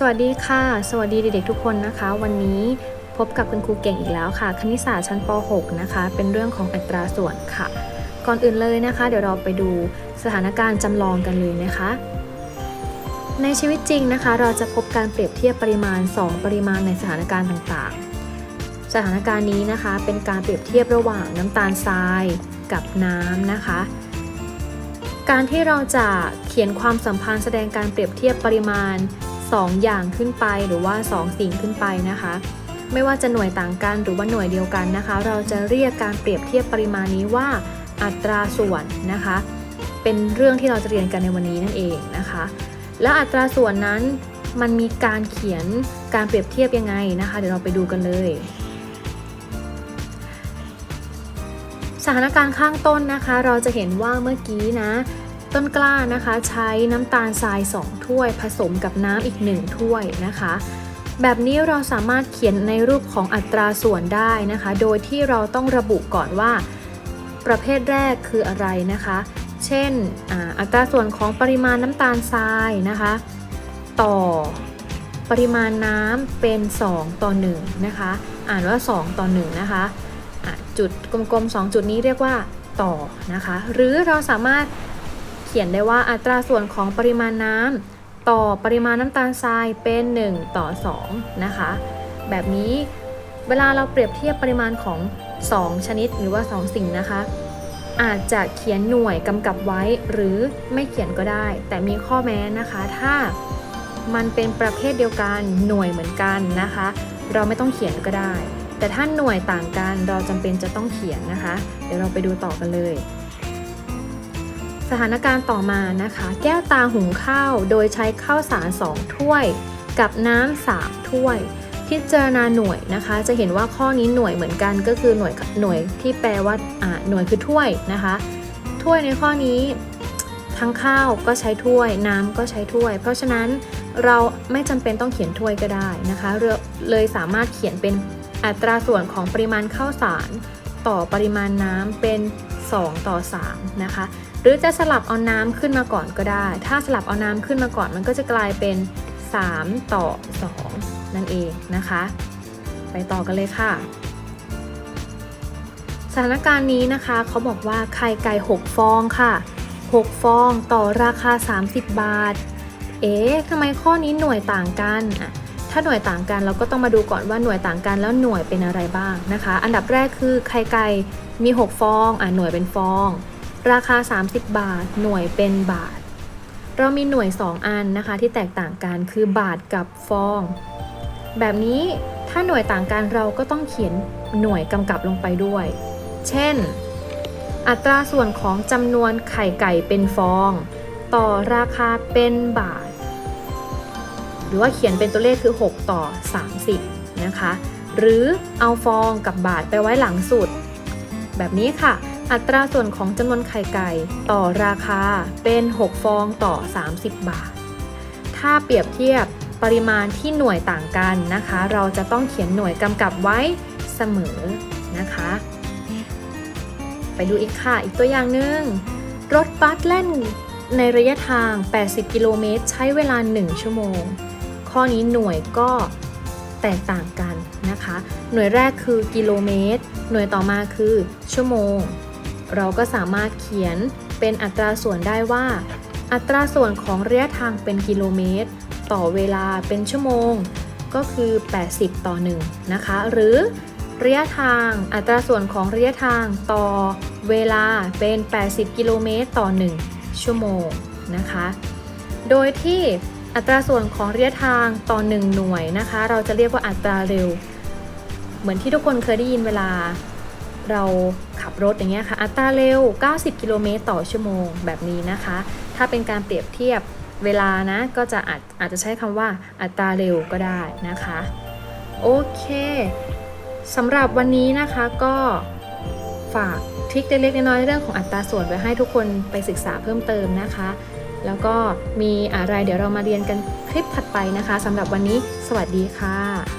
สวัสดีค่ะ สวัสดีเด็กๆทุกคนนะคะ วันนี้พบกับคุณครูเก่งอีกแล้วค่ะ คณิตศาสตร์ชั้นป .6 นะคะ เป็นเรื่องของอัตราส่วนค่ะ ก่อนอื่นเลยนะคะ เดี๋ยวเราไปดูสถานการณ์จำลองกันเลยนะคะ ในชีวิตจริงนะคะ เราจะพบการเปรียบเทียบปริมาณ 2 ปริมาณในสถานการณ์ต่างๆ สถานการณ์นี้นะคะ เป็นการเปรียบเทียบระหว่างน้ำตาลทรายกับน้ำนะคะการที่เราจะเขียนความสัมพันธ์แสดงการเปรียบเทียบปริมาณ 2 อย่างขึ้นไปหรือว่า 2 สิ่งขึ้นไปนะคะ ไม่ว่าจะหน่วยต่างกันหรือว่าหน่วยเดียวกันนะคะ เราจะเรียกการเปรียบเทียบปริมาณนี้ว่าอัตราส่วนนะคะ เป็นเรื่องที่เราจะเรียนกันในวันนี้นั่นเองนะคะ แล้วอัตราส่วนนั้นมันมีการเขียนการเปรียบเทียบยังไงนะคะ เดี๋ยวเราไปดูกันเลยสถานการณ์ข้างต้นนะคะ เราจะเห็นว่าเมื่อกี้นะ ต้นกล้านะคะใช้น้ำตาลทราย 2 ถ้วยผสมกับน้ำอีก 1 ถ้วยนะคะ แบบนี้เราสามารถเขียนในรูปของอัตราส่วนได้นะคะ โดยที่เราต้องระบุก่อนว่า ประเภทแรกคืออะไรนะคะ เช่นอัตราส่วนของปริมาณน้ำตาลทรายนะคะ ต่อปริมาณน้ำเป็น 2 ต่อ1นะคะ อ่านว่า 2 ต่อ1นะคะะจุดกลมๆ 2 จุดนี้เรียกว่าต่อนะคะ หรือเราสามารถ เขียนได้ว่าอัตราส่วนของปริมาณน้ำต่อปริมาณน้ำตาลทรายเป็น 1 ต่อ 2 นะคะ แบบนี้เวลาเราเปรียบเทียบปริมาณของ 2 ชนิดหรือว่า 2 สิ่งนะคะ อาจจะเขียนหน่วยกำกับไว้หรือไม่เขียนก็ได้ แต่มีข้อแม้นะคะ ถ้ามันเป็นประเภทเดียวกันหน่วยเหมือนกันนะคะ เราไม่ต้องเขียนก็ได้ แต่ถ้าหน่วยต่างกันเราจำเป็นจะต้องเขียนนะคะ เดี๋ยวเราไปดูต่อกันเลย สถานการณ์ต่อมานะคะ แก้วตาหุงข้าวโดยใช้ข้าวสาร 2 ถ้วย กับน้ำ3ถ้วย พิจารณาหน่วยนะคะ จะเห็นว่าข้อนี้หน่วยเหมือนกันก็คือหน่วยหน่วยที่แปลว่าอ่าหน่วยคือถ้วยนะคะ ถ้วยในข้อนี้ทั้งข้าวก็ใช้ถ้วย น้ำก็ใช้ถ้วย เพราะฉะนั้นเราไม่จำเป็นต้องเขียนถ้วยก็ได้นะคะเเลยสามารถเขียนเป็นอัตราส่วนของปริมาณข้าวสาร ต่อปริมาณน้ำเป็น 2 ต่อ 3 นะคะ หรือจะสลับเอาน้ำขึ้นมาก่อนก็ได้ ถ้าสลับเอาน้ำขึ้นมาก่อนมันก็จะกลายเป็น 3 ต่อ 2 นั่นเองนะคะ ไปต่อกันเลยค่ะ สถานการณ์นี้นะคะเขาบอกว่าไข่ไก่ 6 ฟองค่ะ 6 ฟองต่อราคา 30 บาท เอ๊ะทำไมข้อนี้หน่วยต่างกันอะ ถ้าหน่วยต่างกันเราก็ต้องมาดูก่อนว่าหน่วยต่างกันแล้วหน่วยเป็นอะไรบ้างนะคะ อันดับแรกคือไข่ไก่มี 6 ฟองอะหน่วยเป็นฟอง ราคา 30 บาท หน่วยเป็นบาท เรามีหน่วย 2 อันนะคะที่แตกต่างกันคือบาทกับฟอง แบบนี้ถ้าหน่วยต่างกันเราก็ต้องเขียนหน่วยกำกับลงไปด้วย เช่น อัตราส่วนของจำนวนไข่ไก่เป็นฟอง ต่อราคาเป็นบาท หรือว่าเขียนเป็นตัวเลขคือ 6 ต่อ 30 นะคะ หรือเอาฟองกับบาทไปไว้หลังสุด แบบนี้ค่ะ อัตราส่วนของจำนวนไข่ไก่ต่อราคาเป็น 6 ฟองต่อ 30 บาท ถ้าเปรียบเทียบปริมาณที่หน่วยต่างกันนะคะ เราจะต้องเขียนหน่วยกำกับไว้เสมอนะคะ ไปดูอีกค่ะ อีกตัวอย่างหนึ่งรถบัสแล่นในระยะทาง 80 กิโลเมตร ใช้เวลา 1 ชั่วโมง ข้อนี้หน่วยก็แตกต่างกันนะคะ หน่วยแรกคือกิโลเมตร หน่วยต่อมาคือชั่วโมง เราก็สามารถเขียนเป็นอัตราส่วนได้ว่า อัตราส่วนของระยะทางเป็นกิโลเมตร ต่อเวลาเป็นชั่วโมง ก็คือ 80 ต่อ 1 นะคะ หรือระยะทางอัตราส่วนของระยะทางต่อเวลาเป็น 80 กิโลเมตรต่อ 1 ชั่วโมงนะคะ โดยที่ อัตราส่วนของระยะทางต่อ 1 หน่วยนะคะ เราจะเรียกว่าอัตราเร็ว เหมือนที่ทุกคนเคยได้ยินเวลาเราขับรถอย่างเงี้ยค่ะ อัตราเร็ว 90 กิโลเมตรต่อชั่วโมงแบบนี้นะคะ ถ้าเป็นการเปรียบเทียบเวลานะ ก็จะอาจอาจจะใช้คำว่าอัตราเร็วก็ได้นะคะ โอเคสำหรับวันนี้นะคะก็ฝากทริคเล็กๆน้อยๆเรื่องของอัตราส่วนไว้ให้ทุกคนไปศึกษาเพิ่มเติมนะคะ แล้วก็มีอะไรเดี๋ยวเรามาเรียนกันคลิปถัดไปนะคะสำหรับวันนี้ สวัสดีค่ะ